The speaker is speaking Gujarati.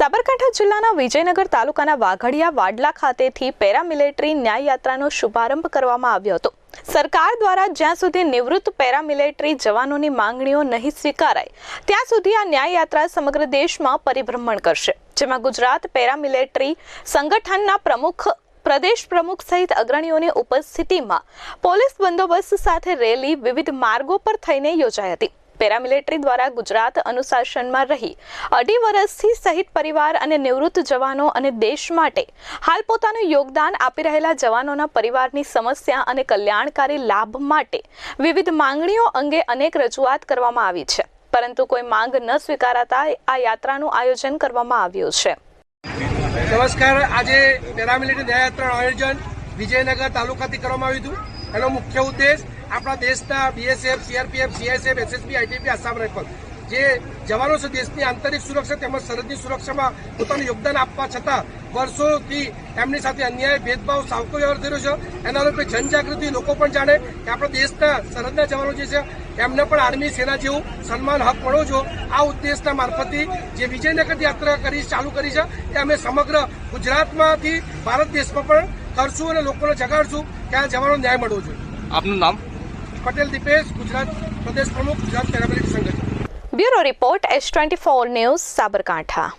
સાબરકાંઠા જિલ્લાના વિજયનગર તાલુકાના વાઘડિયા વાડલા ખાતેથી પેરામિલિટરી ન્યાયયાત્રાનો શુભારંભ કરવામાં આવ્યો હતો. સરકાર દ્વારા જ્યાં સુધી નિવૃત્ત પેરામિલિટરી જવાનોની માંગણીઓ નહીં સ્વીકારાય, ત્યાં સુધી આ ન્યાય યાત્રા સમગ્ર દેશમાં પરિભ્રમણ કરશે. જેમાં ગુજરાત પેરામિલિટરી સંગઠનના પ્રમુખ, પ્રદેશ પ્રમુખ સહિત અગ્રણીઓની ઉપસ્થિતિમાં પોલીસ બંદોબસ્ત સાથે રેલી વિવિધ માર્ગો પર થઈને યોજાઈ હતી. પેરામિલિટરી દ્વારા ગુજરાત અનુશાસનમાં રહી. અઢી વર્ષથી સહિત પરિવાર અને નિવૃત્ત જવાનો અને દેશ માટે હાલ પોતાનું યોગદાન આપી રહેલા જવાનોના પરિવારની સમસ્યા અને કલ્યાણકારી લાભ માટે વિવિધ માંગણીઓ અંગે અનેક રજૂઆત કરવામાં આવી છે. પરંતુ કોઈ માંગ ન સ્વીકારાતા આ યાત્રાનું આયોજન કરવામાં આવ્યું છે. નમસ્કાર. આજે પેરામિલિટરી ન્યાયયાત્રાનું આયોજન વિજયનગર તાલુકાથી કરવામાં આવ્યું હતું. એનો મુખ્ય ઉદ્દેશ આપણા દેશના BSF CRPF CSF SSB ITP Assam rifle જે જવાનો છે દેશની આંતરિક સુરક્ષા તેમજ સરહદની સુરક્ષામાં પોતાનું યોગદાન આપવા છતાં વર્ષોથી એમની સાથે અન્યાય, ભેદભાવ, સાવકો વ્યવહાર થઈ રહ્યો છે. એના રૂપે જનજાગૃતિ લોકો પણ જાણે કે આપણા દેશના સરહદના જવાનો જે છે, એમને પણ આર્મી સેના જેવું સન્માન હક મળવો જો આ ઉદ્દેશના મારફતથી જે વિજયનગર યાત્રા કરી, ચાલુ કરી છે, એ અમે સમગ્ર ગુજરાતમાંથી ભારત દેશમાં પણ કરશું અને લોકોને જગાડશું કે આ જવાનો ન્યાય મળવો જોઈએ. આપનું નામ? પટેલ દીપેશ, ગુજરાત પ્રદેશ પ્રમુખ, ગુજરાત પેરામિલિટરી સંગઠન. Bureau report S twenty four news, Sabarkantha.